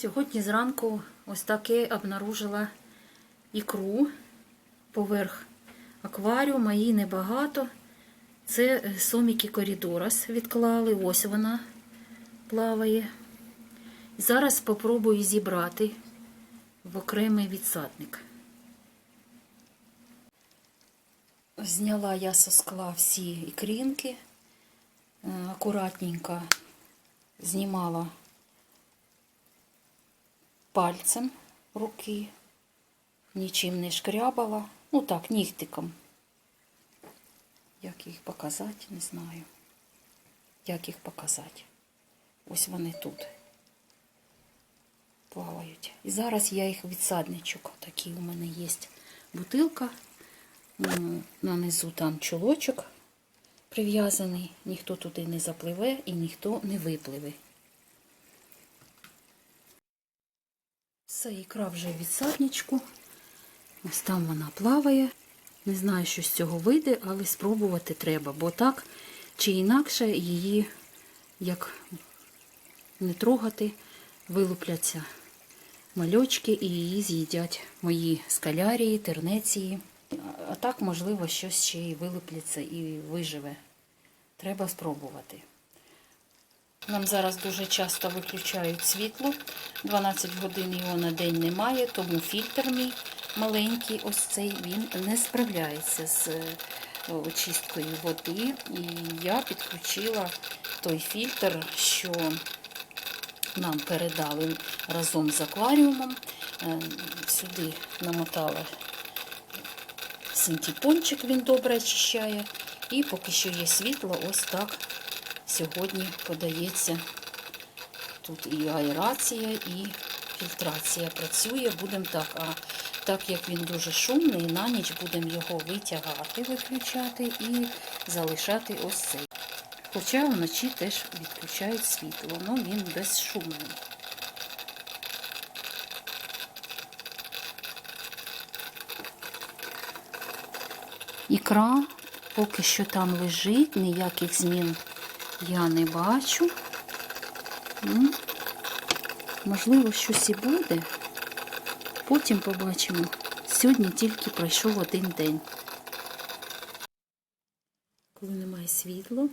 Сьогодні зранку ось таке обнаружила ікру поверх акваріума, її небагато. Це е, соміки коридорас відклали, ось вона плаває. Зараз спробую зібрати в окремий відсадник. Зняла я со скла всі ікринки, е, акуратненько знімала пальцем руки, нічим не шкрябала. Ну так, нігтиком. Як їх показати, не знаю. Як їх показати? Ось вони тут плавають. І зараз я їх відсадничок. Такий у мене є бутилка. Нанизу там чулочок прив'язаний. Ніхто туди не запливе і ніхто не випливе. Все, ікра вже в відсадничку. Ось там вона плаває. Не знаю, що з цього вийде, але спробувати треба, бо так чи інакше її, як не трогати, вилупляться мальочки і її з'їдять мої скалярії, тернеції. А так, можливо, щось ще й вилупляться і виживе. Треба спробувати. Нам зараз дуже часто виключають світло. 12 годин його на день немає, тому фільтр мій маленький, ось цей, він не справляється з е, очисткою води. І я підключила той фільтр, що нам передали разом з акваріумом. Е, Сюди намотала синтепончик, він добре очищає. І поки що є світло, ось так сьогодні подається. Тут і аерація, і фільтрація працює. Будемо так. А так як він дуже шумний, на ніч будемо його витягати, виключати і залишати ось цей. Хоча вночі теж відключають світло, але він безшумний. Ікра поки що там лежить, ніяких змін я не бачу. Ну, можливо, щось і буде. Потім побачимо. Сьогодні тільки пройшов один день. Коли немає світла,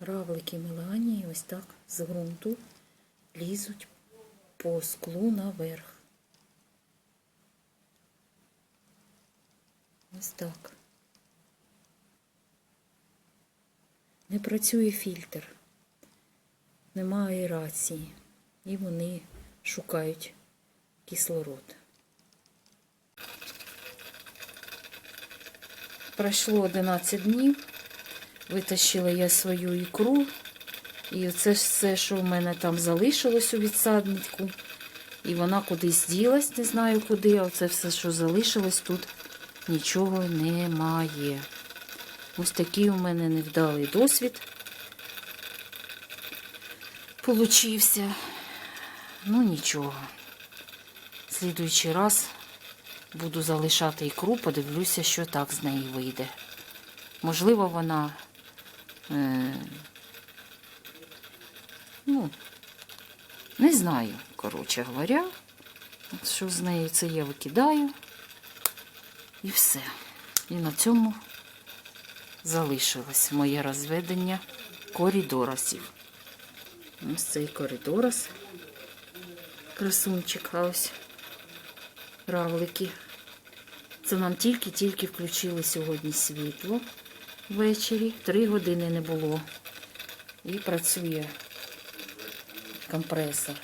равлики Меланії ось так з ґрунту лізуть по склу наверх. Ось так. Не працює фільтр, немає аерації, і вони шукають кислород. Пройшло 11 днів, витащила я свою ікру, і це все, що в мене там залишилось у відсаднику. І вона кудись ділась, не знаю куди, а це все, що залишилось, тут нічого немає. Ось такий у мене невдалий досвід получився. Ну нічого. Слідуючий раз буду залишати ікру, подивлюся, що так з неї вийде. Можливо, вона, е, ну, не знаю, коротше говоря, що з нею це я викидаю. І все. І на цьому залишилось моє розведення коридорасів. Ось цей коридорас. Красунчик, а ось равлики. Це нам тільки-тільки включили сьогодні світло ввечері. Три години не було. І працює компресор.